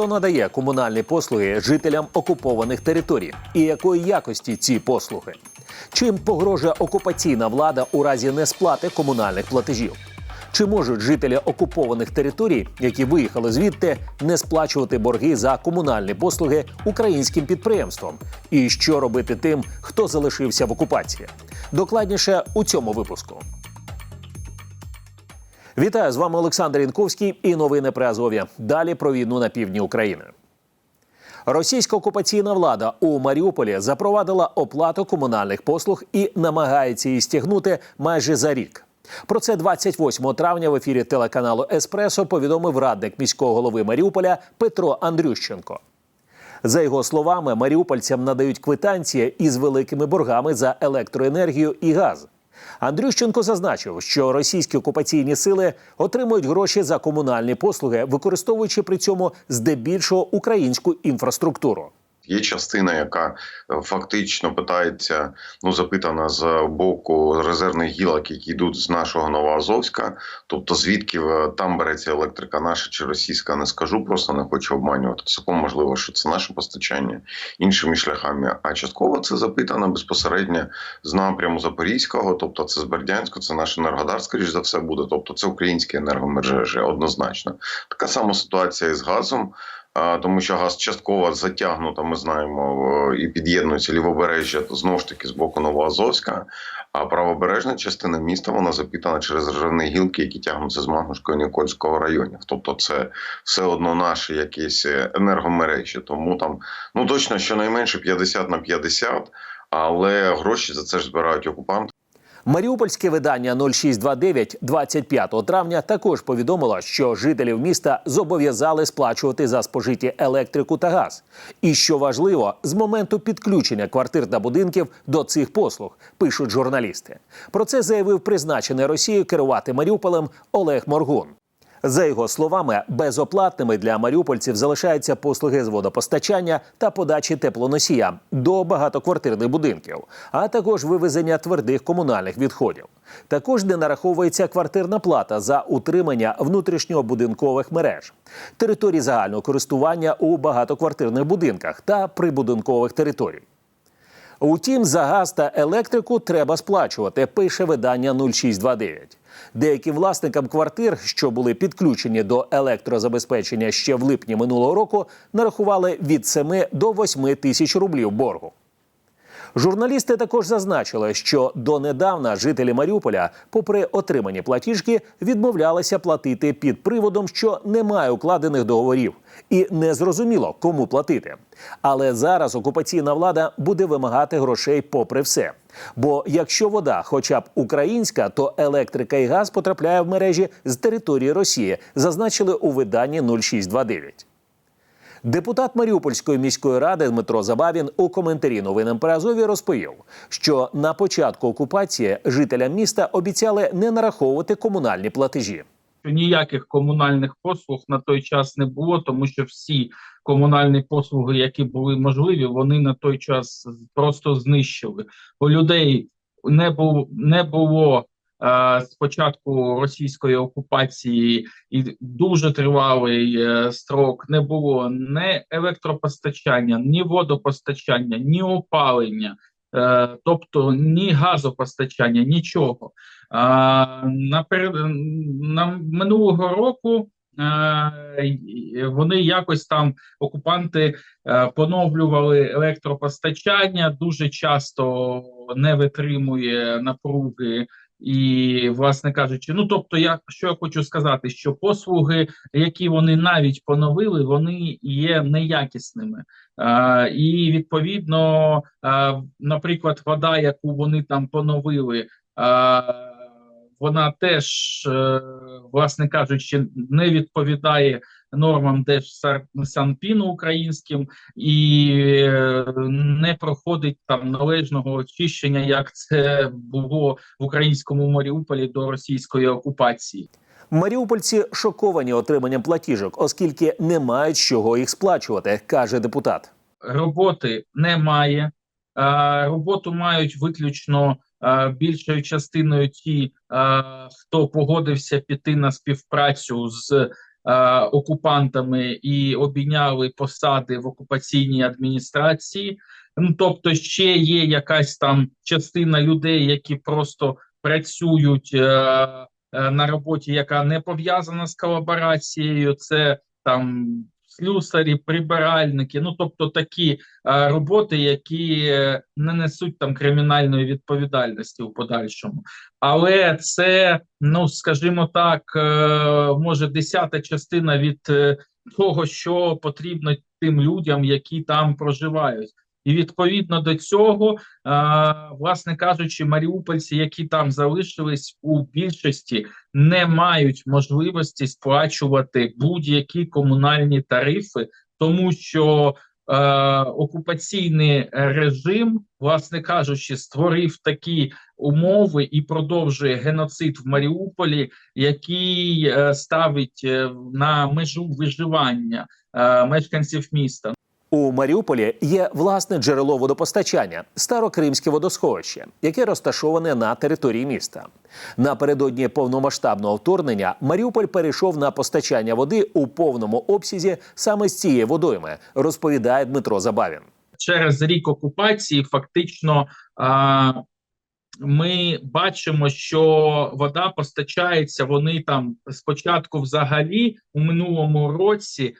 Хто надає комунальні послуги жителям окупованих територій і якої якості ці послуги? Чим погрожує окупаційна влада у разі несплати комунальних платежів? Чи можуть жителі окупованих територій, які виїхали звідти, не сплачувати борги за комунальні послуги українським підприємствам? І що робити тим, хто залишився в окупації? Докладніше у цьому випуску. Вітаю з вами Олександр Інковський і новини при Азові. Далі про війну на півдні України. Російська окупаційна влада у Маріуполі запровадила оплату комунальних послуг і намагається її стягнути майже за рік. Про це 28 травня в ефірі телеканалу Еспресо повідомив радник міського голови Маріуполя Петро Андрющенко. За його словами, маріупольцям надають квитанції із великими боргами за електроенергію і газ. Андрющенко зазначив, що російські окупаційні сили отримують гроші за комунальні послуги, використовуючи при цьому здебільшого українську інфраструктуру. Є частина, яка е, фактично питається, ну запитана з боку резервних гілок, які йдуть з нашого Новоазовська. Тобто, звідки е, там береться електрика, наша чи російська, не скажу, просто не хочу обманювати. Цілком можливо, що це наше постачання іншими шляхами. А частково це запитано безпосередньо з напряму Запорізького, тобто це з Бердянського, це наш Енергодар, скоріш за все буде. Тобто, це українські енергомережі, однозначно. Така сама ситуація із газом. Тому що газ частково затягнуто, ми знаємо, і під'єднується лівобережжя знову ж таки з боку Новоазовська. А правобережна частина міста вона запитана через ржавні гілки, які тягнуться з Магнушкого і Нікольського районів. Тобто, це все одно наші якісь енергомережі. Тому там ну точно щонайменше 50 на 50, але гроші за це ж збирають окупанти. Маріупольське видання 0629 25 травня також повідомило, що жителів міста зобов'язали сплачувати за спожиті електрику та газ. І що важливо, з моменту підключення квартир та будинків до цих послуг пишуть журналісти. Про це заявив призначений Росією керувати Маріуполем Олег Моргун. За його словами, безоплатними для маріупольців залишаються послуги з водопостачання та подачі теплоносія до багатоквартирних будинків, а також вивезення твердих комунальних відходів. Також не нараховується квартирна плата за утримання внутрішньобудинкових мереж, територій загального користування у багатоквартирних будинках та прибудинкових територій. Утім, за газ та електрику треба сплачувати, пише видання 0629. Деяким власникам квартир, що були підключені до електрозабезпечення ще в липні минулого року, нарахували від 7 до 8 тисяч рублів боргу. Журналісти також зазначили, що донедавна жителі Маріуполя, попри отримані платіжки, відмовлялися платити під приводом, що немає укладених договорів, і не зрозуміло, кому платити. Але зараз окупаційна влада буде вимагати грошей попри все. Бо якщо вода, хоча б українська, то електрика і газ потрапляє в мережі з території Росії, зазначили у виданні 0629. Депутат Маріупольської міської ради Дмитро Забавін у коментарі новинам при Азові розповів, що на початку окупації жителям міста обіцяли не нараховувати комунальні платежі. Що ніяких комунальних послуг на той час не було, тому що всі комунальні послуги, які були можливі, вони на той час просто знищили. У людей не було не було е, спочатку російської окупації і дуже тривалий е, строк. Не було ні електропостачання, ні водопостачання, ні опалення. Е, тобто ні газопостачання, нічого. Наперед, на минулого року е, вони якось там окупанти е, поновлювали електропостачання, дуже часто не витримує напруги. І, власне кажучи, ну тобто, я що я хочу сказати, що послуги, які вони навіть поновили, вони є неякісними. А, і відповідно, а, наприклад, вода, яку вони там поновили, а, вона теж, е, власне кажучи, не відповідає нормам Держсанпіну українським і е, не проходить там належного очищення, як це було в українському Маріуполі до російської окупації. Маріупольці шоковані отриманням платіжок, оскільки не мають з чого їх сплачувати, каже депутат. роботи немає. Роботу мають виключно більшою частиною ті, е, хто погодився піти на співпрацю з е, окупантами і обійняли посади в окупаційній адміністрації. Ну тобто, ще є якась там частина людей, які просто працюють е, е, на роботі, яка не пов'язана з колаборацією. Це там слюсарі, прибиральники. Ну тобто такі е, роботи, які е, не несуть там кримінальної відповідальності у подальшому. Але це, ну скажімо так, е, може десята частина від того, що потрібно тим людям, які там проживають. І відповідно до цього, е, власне кажучи, маріупольці, які там залишились у більшості, не мають можливості сплачувати будь-які комунальні тарифи, тому що е, окупаційний режим, власне кажучи, створив такі умови і продовжує геноцид в Маріуполі, який е, ставить на межу виживання мешканців міста. У Маріуполі є власне джерело водопостачання старокримське водосховище, яке розташоване на території міста. Напередодні повномасштабного вторгнення Маріуполь перейшов на постачання води у повному обсязі саме з цієї водойми, розповідає Дмитро Забавін. через рік окупації фактично ми бачимо, що вода постачається. Вони там спочатку, взагалі, у минулому році,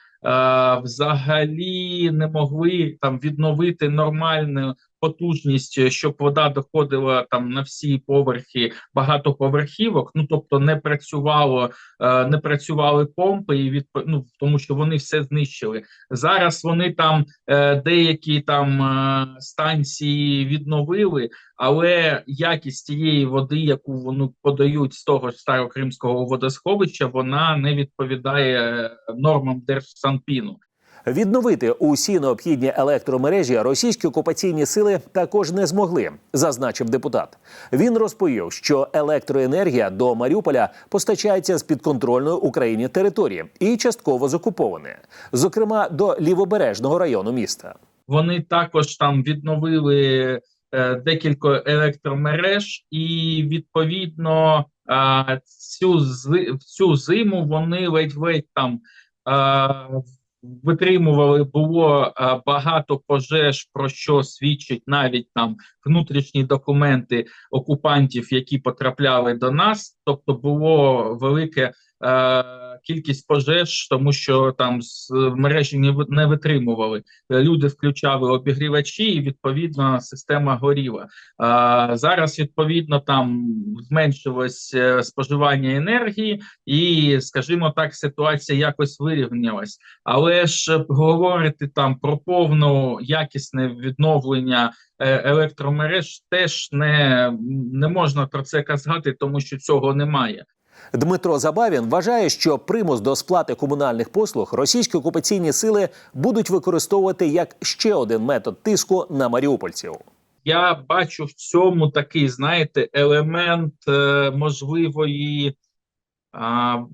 взагалі не могли там відновити нормальну потужність, щоб вода доходила там на всі поверхи багатоповерхівок. Ну тобто не працювало, е, не працювали помпи, і від ну, тому що вони все знищили. Зараз вони там е, деякі там е, станції відновили, але якість тієї води, яку вони подають з того ж старокримського водосховища, вона не відповідає е, нормам Держсанпіну. Відновити усі необхідні електромережі російські окупаційні сили також не змогли, зазначив депутат. Він розповів, що електроенергія до Маріуполя постачається з підконтрольної Україні території і частково з окупованої, зокрема до лівобережного району міста. Вони також там відновили е, декілька електромереж, і відповідно е, цю цю зиму вони ледь-ледь там е, витримували. Було е, багато пожеж, про що свідчить навіть там внутрішні документи окупантів, які потрапляли до нас. Тобто було велике. е, Кількість пожеж, тому що там з мережі не витримували. Е, Люди включали обігрівачі, і відповідно система горіла. А, зараз відповідно там зменшилось е, споживання енергії, і, скажімо так, ситуація якось вирівнялась. Але ж е, говорити там про повну якісне відновлення е, електромереж теж не, не можна про це казати, тому що цього немає. Дмитро Забавін вважає, що примус до сплати комунальних послуг російські окупаційні сили будуть використовувати як ще один метод тиску на маріупольців. я бачу в цьому такий, знаєте, елемент е, можливої,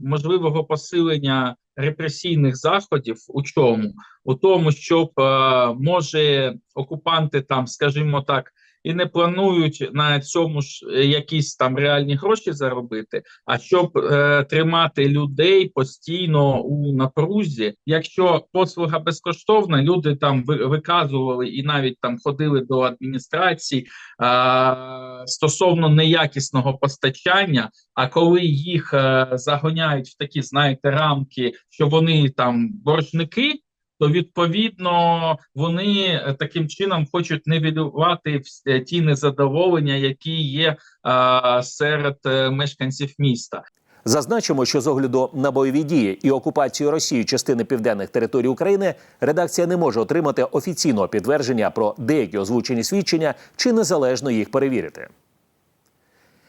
можливого посилення репресійних заходів. У чому? У тому, щоб е, може окупанти там, скажімо так, і не планують на цьому ж е, якісь там реальні гроші заробити, а щоб е, тримати людей постійно у напрузі. Якщо послуга безкоштовна, люди там виказували і навіть там ходили до адміністрації а, стосовно неякісного постачання. А коли їх е, загоняють в такі, знаєте, рамки, що вони там боржники. То відповідно вони е, таким чином хочуть нівелювати вс- е, ті незадоволення, які є а, серед е, мешканців міста. Зазначимо, що з огляду на бойові дії і окупацію Росії частини південних територій України редакція не може отримати офіційного підтвердження про деякі озвучені свідчення чи незалежно їх перевірити.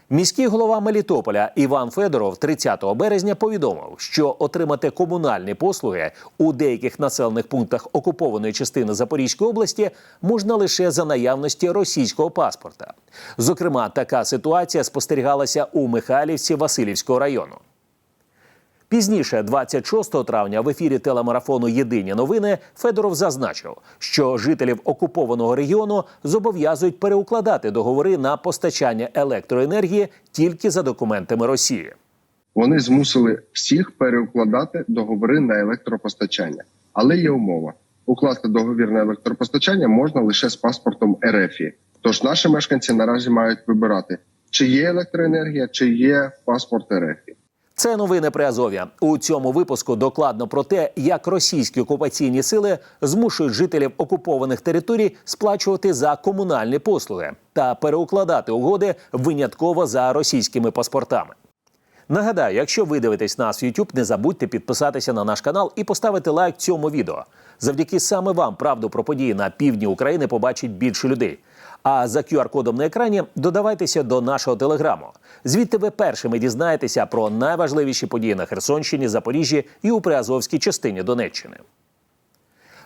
Міський голова Мелітополя Іван Федоров 30 березня повідомив, що отримати комунальні послуги у деяких населених пунктах окупованої частини Запорізької області можна лише за наявності російського паспорта. Зокрема, така ситуація спостерігалася у Михайлівці Васильівського району. Пізніше, 26 травня, в ефірі телемарафону Єдині новини Федоров зазначив, що жителів окупованого регіону зобов'язують переукладати договори на постачання електроенергії тільки за документами Росії. вони змусили всіх переукладати договори на електропостачання. Але є умова: укласти договір на електропостачання можна лише з паспортом РФ. Тож наші мешканці наразі мають вибирати, чи є електроенергія, чи є паспорт РФ. Це новини при Азові. У цьому випуску докладно про те, як російські окупаційні сили змушують жителів окупованих територій сплачувати за комунальні послуги та переукладати угоди винятково за російськими паспортами. Нагадаю, якщо ви дивитесь нас в YouTube, не забудьте підписатися на наш канал і поставити лайк цьому відео. Завдяки саме вам правду про події на півдні України побачить більше людей. А за QR-кодом на екрані додавайтеся до нашого телеграму. Звідти ви першими дізнаєтеся про найважливіші події на Херсонщині, Запоріжжі і у Приазовській частині Донеччини.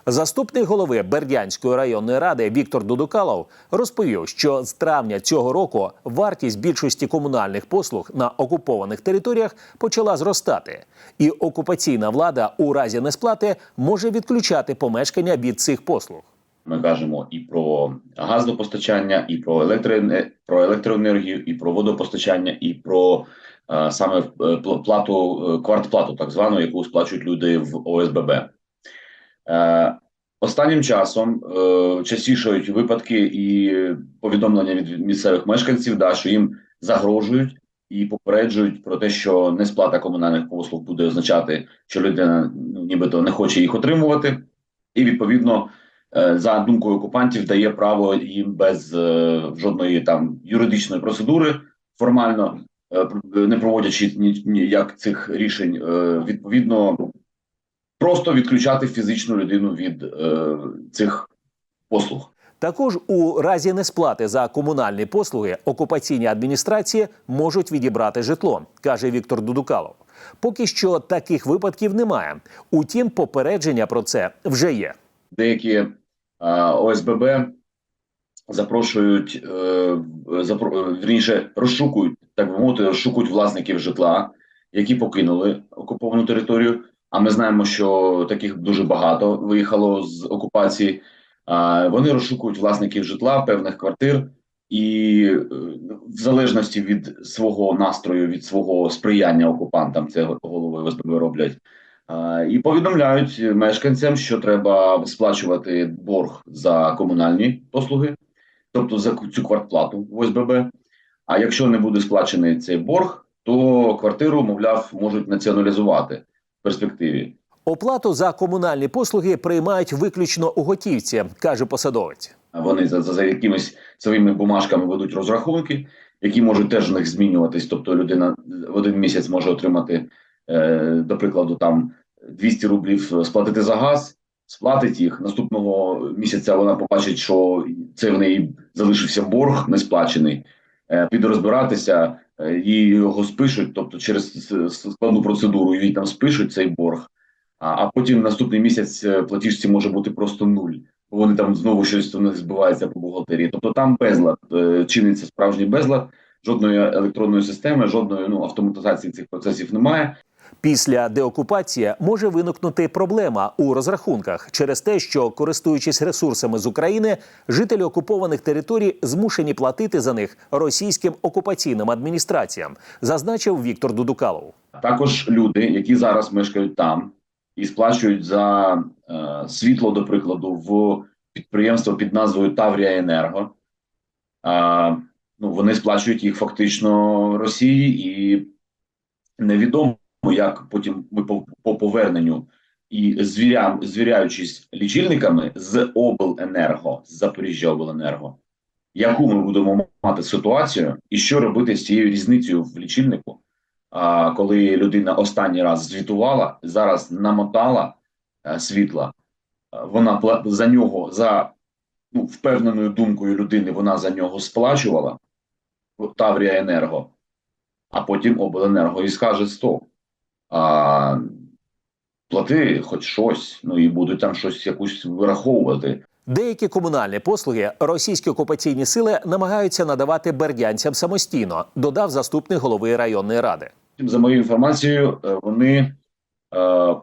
Заступник голови Бердянської районної ради Віктор Дудукалов розповів, що з травня цього року вартість більшості комунальних послуг на окупованих територіях почала зростати, і окупаційна влада у разі несплати може відключати помешкання від цих послуг. Ми кажемо і про газопостачання, і про електроене- про електроенергію, і про водопостачання, і про е, саме е, плату е, квартплату, так звану, яку сплачують люди в ОСББ. Е, останнім часом е, частішають випадки і повідомлення від місцевих мешканців, да, що їм загрожують і попереджують про те, що несплата комунальних послуг буде означати, що людина ну, нібито не хоче їх отримувати, і відповідно за думкою окупантів дає право їм без е, жодної там юридичної процедури формально е, не проводячи ніяк цих рішень, е, відповідно просто відключати фізичну людину від е, цих послуг. Також у разі несплати за комунальні послуги окупаційні адміністрації можуть відібрати житло, каже Віктор Дудукалов. Поки що таких випадків немає. Утім, попередження про це вже є. Деякі е, ОСББ запрошують, е, запро, вірніше, розшукують, так би мовити, розшукують власників житла, які покинули окуповану територію. А ми знаємо, що таких дуже багато виїхало з окупації. Вони розшукують власників житла, певних квартир, і е, в залежності від свого настрою, від свого сприяння окупантам, це голови ОСББ роблять. І повідомляють мешканцям, що треба сплачувати борг за комунальні послуги, тобто за цю квартплату в ОСББ. А якщо не буде сплачений цей борг, то квартиру, мовляв, можуть націоналізувати в перспективі. Оплату за комунальні послуги приймають виключно у готівці, каже посадовець. Вони за, за, за якимись своїми бумажками ведуть розрахунки, які можуть теж в них змінюватись. Тобто людина в один місяць може отримати, е, до прикладу, там 200 рублів сплатити за газ, сплатить їх. Наступного місяця вона побачить, що це в неї залишився борг не сплачений. Е, піде розбиратися, е, їй його спишуть, тобто через складну процедуру їй там спишуть цей борг. А, потім наступний місяць е, платіжці може бути просто нуль вони там знову щось у збивається по бухгалтерії. Тобто там безлад чиниться справжній безлад, жодної електронної системи, жодної ну автоматизації цих процесів немає. Після деокупації може виникнути проблема у розрахунках через те, що користуючись ресурсами з України, жителі окупованих територій змушені платити за них російським окупаційним адміністраціям, зазначив Віктор Дудукалов. Також люди, які зараз мешкають там і сплачують за е, світло, до прикладу, в підприємство під назвою Таврія Енерго. Е, ну, вони сплачують їх фактично Росії, і невідомо, як потім ми по, по поверненню і звіря, звіряючись лічильниками з обленерго, з Запоріжжя Обленерго, яку ми будемо мати ситуацію, і що робити з цією різницею в лічильнику. А коли людина останній раз звітувала, зараз намотала е, світла, е, вона за нього за ну, впевненою думкою людини, вона за нього сплачувала Таврія Енерго, а потім обленерго і скаже стоп. А, плати хоч щось, ну і будуть там щось якусь вираховувати. Деякі комунальні послуги російські окупаційні сили намагаються надавати бердянцям самостійно, додав заступник голови районної ради. За моєю інформацією, е, вони е,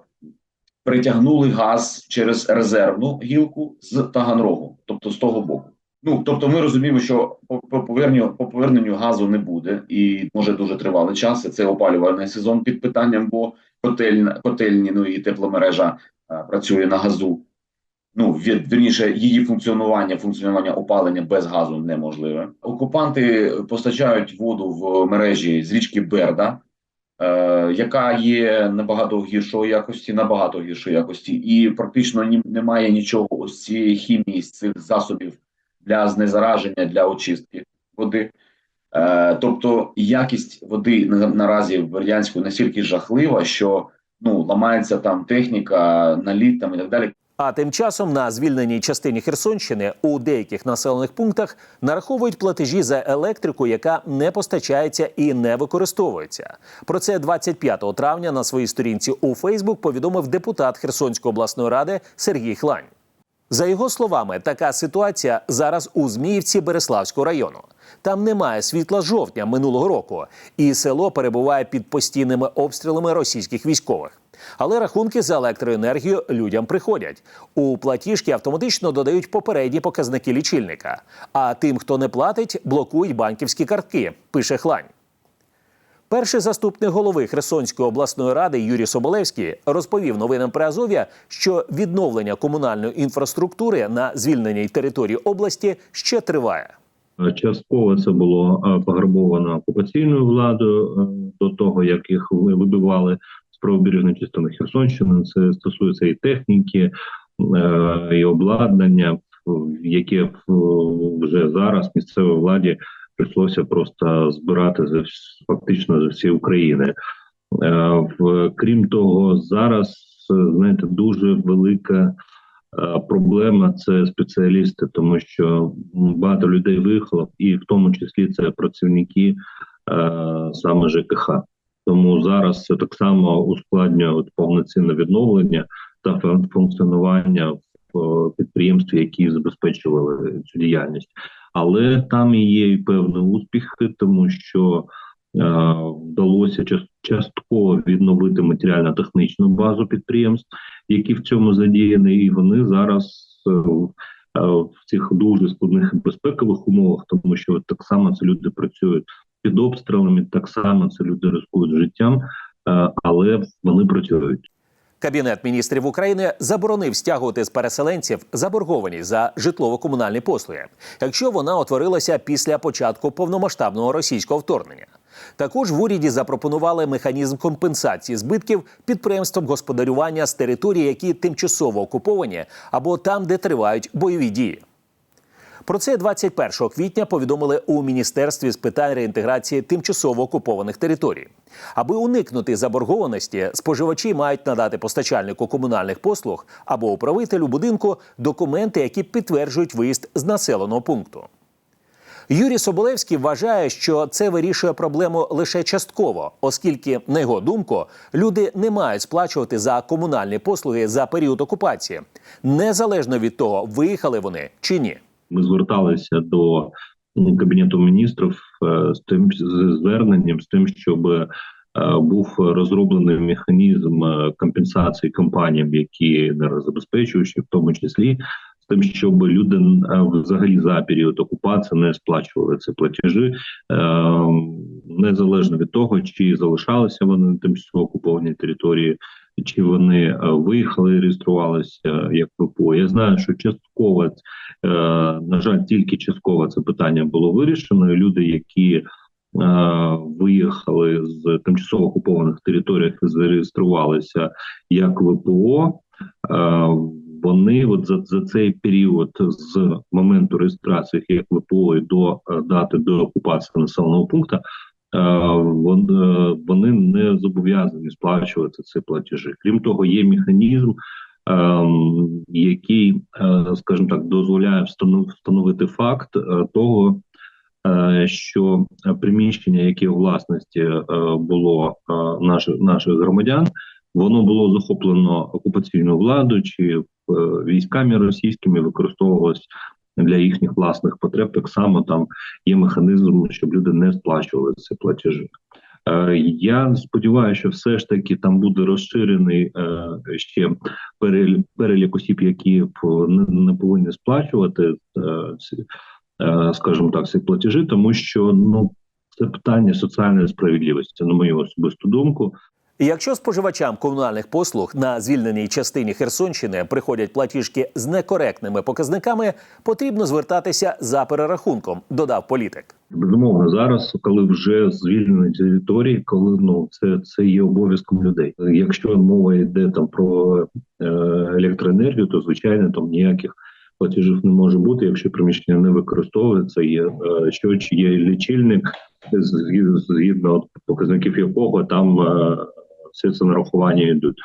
притягнули газ через резервну гілку з Таганрогу, тобто з того боку. Ну тобто, ми розуміємо, що по, по поверненню по поверненню газу не буде, і може дуже тривалий час. Це опалювальний сезон під питанням, бо котельна котельні, ну і тепломережа а, працює на газу. Ну, від, вірніше, її функціонування, функціонування опалення без газу неможливе. Окупанти постачають воду в мережі з річки Берда, е, яка є набагато гіршої якості, набагато гіршої якості, і практично ні, немає нічого ось цієї хімії, з цих засобів для знезараження, для очистки води. Е, тобто якість води на, наразі в Бердянську настільки жахлива, що ну ламається там техніка, наліт там і так далі. А тим часом на звільненій частині Херсонщини у деяких населених пунктах нараховують платежі за електрику, яка не постачається і не використовується. Про це 25 травня на своїй сторінці у Фейсбук повідомив депутат Херсонської обласної ради Сергій Хлань. За його словами, така ситуація зараз у Зміївці Береславського району. Там немає світла жовтня минулого року, і село перебуває під постійними обстрілами російських військових. Але рахунки за електроенергію людям приходять. У платіжки автоматично додають попередні показники лічильника. А тим, хто не платить, блокують банківські картки, пише Хлань. Перший заступник голови Херсонської обласної ради Юрій Соболевський розповів новинам при Азов'я, що відновлення комунальної інфраструктури на звільненій території області ще триває. Частково це було е, пограбовано окупаційною владою е, до того, як їх вибивали з правобережної частини Херсонщини. Це стосується і техніки, е, і обладнання, яке вже зараз місцевій владі прийшлося просто збирати вс- фактично з всієї України. Е, в- Крім того, зараз знаєте дуже велика. Е, Проблема це спеціалісти, тому що багато людей виїхало, і в тому числі це працівники е, саме ЖКХ. Тому зараз це так само ускладнює повноцінне відновлення та фун- функціонування в підприємстві, які забезпечували цю діяльність. Але там і є і певні успіхи, тому що е, вдалося час- частково відновити матеріально-технічну базу підприємств які в цьому задіяні, і вони зараз е, е, в цих дуже складних безпекових умовах, тому що так само це люди працюють під обстрілами, так само це люди ризикують життям, е, але вони працюють. Кабінет міністрів України заборонив стягувати з переселенців заборгованість за житлово-комунальні послуги, якщо вона утворилася після початку повномасштабного російського вторгнення. Також в уряді запропонували механізм компенсації збитків підприємствам господарювання з територій, які тимчасово окуповані, або там, де тривають бойові дії. Про це 21 квітня повідомили у міністерстві з питань реінтеграції тимчасово окупованих територій. Аби уникнути заборгованості, споживачі мають надати постачальнику комунальних послуг або управителю будинку документи, які підтверджують виїзд з населеного пункту. Юрій Соболевський вважає, що це вирішує проблему лише частково, оскільки, на його думку, люди не мають сплачувати за комунальні послуги за період окупації, незалежно від того, виїхали вони чи ні. Ми зверталися до кабінету міністрів е, з тим з зверненням, з тим, щоб е, був розроблений механізм е, компенсації компаніям, які енергозабезпечуючі, в тому числі з тим, щоб люди взагалі за період окупації не сплачували ці платежі, незалежно від того, чи залишалися вони на тимчасово окупованій території, чи вони е, виїхали реєструвалися як ВПО. Я знаю, що частково е, на жаль, тільки частково це питання було вирішено. Люди, які е, виїхали з тимчасово окупованих територій, зареєструвалися як ВПО. Е, вони от за, за цей період з моменту реєстрації як ВПО до е, дати до окупації населеного пункту, е, е, вони не зобов'язані сплачувати ці платежі. Крім того, є механізм, ем, який, е, скажімо так, дозволяє встанов- встановити факт е, того, е, що е, приміщення, яке у власності е, було е, наших наших громадян, воно було захоплено окупаційною владою чи е, військами російськими, використовувалось для їхніх власних потреб. Так само там є механізм, щоб люди не сплачували ці платежі. Е, Я сподіваюся, що все ж таки там буде розширений е, ще перелік, осіб, які не, не повинні сплачувати, е, ці, е, скажімо так, ці платежі, тому що ну це питання соціальної справедливості, на мою особисту думку. Якщо споживачам комунальних послуг на звільненій частині Херсонщини приходять платіжки з некоректними показниками, потрібно звертатися за перерахунком, додав політик. Безумовно, зараз, коли вже звільнені території, коли ну це, це є обов'язком людей. Якщо мова йде там про е, електроенергію, то звичайно там ніяких платежів не може бути, якщо приміщення не використовується. Є е, що чи є лічильник, згідно, показників якого там е, все це нарахування йдуть.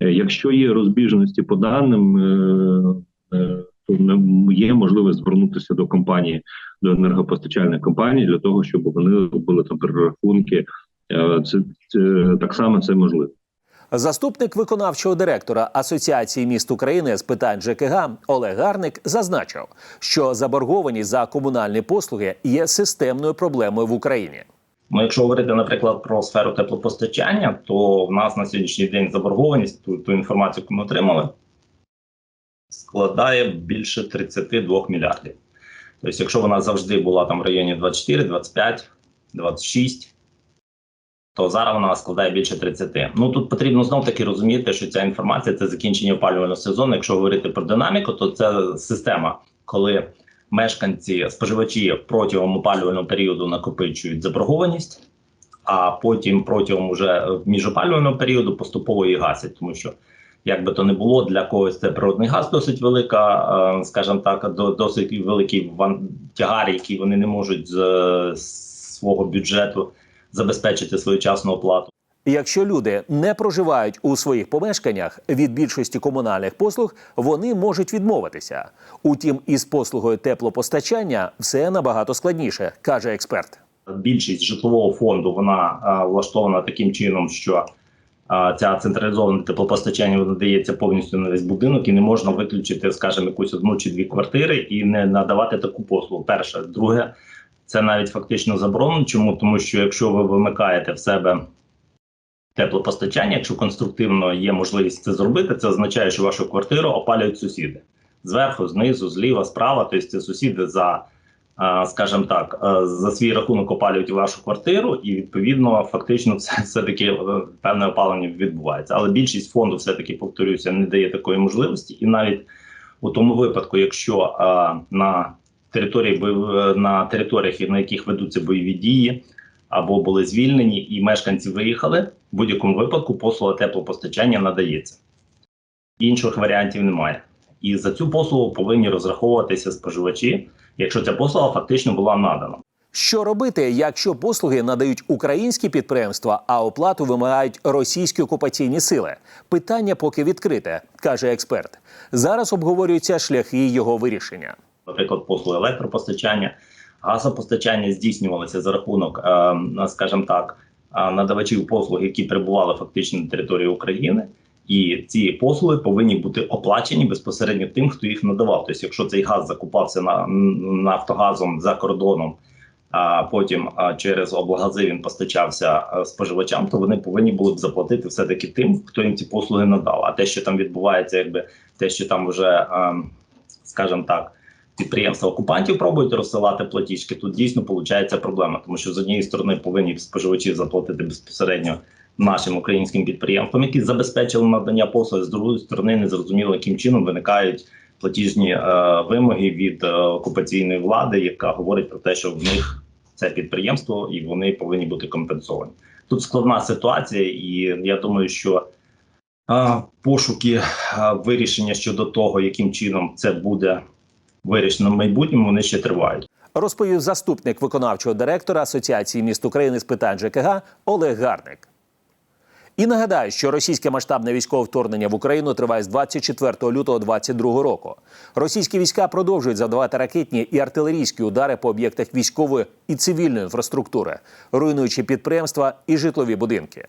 Е, Якщо є розбіжності по даним, е, е, то не є можливість звернутися до компанії до енергопостачальних компаній для того, щоб вони робили там перерахунки. Це, це так само це можливо. Заступник виконавчого директора Асоціації міст України з питань ЖКГ Олег Гарник зазначив, що заборгованість за комунальні послуги є системною проблемою в Україні. Ну, якщо говорити, наприклад, про сферу теплопостачання, то в нас на сьогоднішній день заборгованість, ту, ту інформацію, яку ми отримали, складає більше 32 мільярдів. Тобто, якщо вона завжди була там в районі 24, 25, 26, то зараз вона складає більше 30. Ну тут потрібно знов таки розуміти, що ця інформація це закінчення опалювального сезону. Якщо говорити про динаміку, то це система, коли мешканці, споживачі протягом опалювального періоду накопичують заборгованість, а потім протягом уже міжопалювального періоду поступово її гасять, тому що. Як би то не було, для когось це природний газ досить велика, е, скажімо так, до- досить великий тягар, який вони не можуть з е, свого бюджету забезпечити своєчасну оплату. Якщо люди не проживають у своїх помешканнях від більшості комунальних послуг, вони можуть відмовитися. Утім, із послугою теплопостачання все набагато складніше, каже експерт. Більшість житлового фонду вона е, влаштована таким чином, що е, ця централізоване теплопостачання надається повністю на весь будинок, і не можна виключити, скажімо, якусь одну чи дві квартири і не надавати таку послугу. Перше, друге, це навіть фактично заборонено. Чому тому, що якщо ви вимикаєте в себе теплопостачання, якщо конструктивно є можливість це зробити, це означає, що вашу квартиру опалюють сусіди зверху, знизу, зліва, справа. Тобто це сусіди за, е, скажімо так, е, за свій рахунок опалюють вашу квартиру, і відповідно фактично це все таки е, певне опалення відбувається. Але більшість фонду, все таки повторюся, не дає такої можливості, і навіть у тому випадку, якщо на території на територіях, на яких ведуться бойові дії. Або були звільнені, і мешканці виїхали. В будь-якому випадку послуга теплопостачання надається. Інших варіантів немає. І за цю послугу повинні розраховуватися споживачі, якщо ця послуга фактично була надана. Що робити, якщо послуги надають українські підприємства, а оплату вимагають російські окупаційні сили? Питання поки відкрите, каже експерт. Зараз обговорюються шляхи його вирішення. Наприклад, послуги електропостачання, газопостачання здійснювалися за рахунок, е, скажімо так, е, надавачів послуг, які перебували фактично на території України. І ці послуги повинні бути оплачені безпосередньо тим, хто їх надавав. Тобто, якщо цей газ закупався на нафтогазом за кордоном, а потім через облгази він постачався споживачам, то вони повинні були б заплатити все таки тим, хто їм ці послуги надав. А те, що там відбувається, якби те, що там вже, а, скажімо так, підприємства окупантів пробують розсилати платіжки, тут дійсно виходить проблема, тому що з однієї сторони повинні споживачі заплатити безпосередньо нашим українським підприємствам, які забезпечили надання послуг, з другої сторони, незрозуміло, яким чином виникають платіжні е, вимоги від е, окупаційної влади, яка говорить про те, що в них це підприємство і вони повинні бути компенсовані. Тут складна ситуація, і я думаю, що е, пошуки е, вирішення щодо того, яким чином це буде вирішено в майбутньому, вони ще тривають. Розповів заступник виконавчого директора Асоціації міст України з питань ЖКГ Олег Гарник. І нагадаю, що російське масштабне військове вторгнення в Україну триває з 24 лютого 2022 року. Російські війська продовжують завдавати ракетні і артилерійські удари по об'єктах військової і цивільної інфраструктури, руйнуючи підприємства і житлові будинки.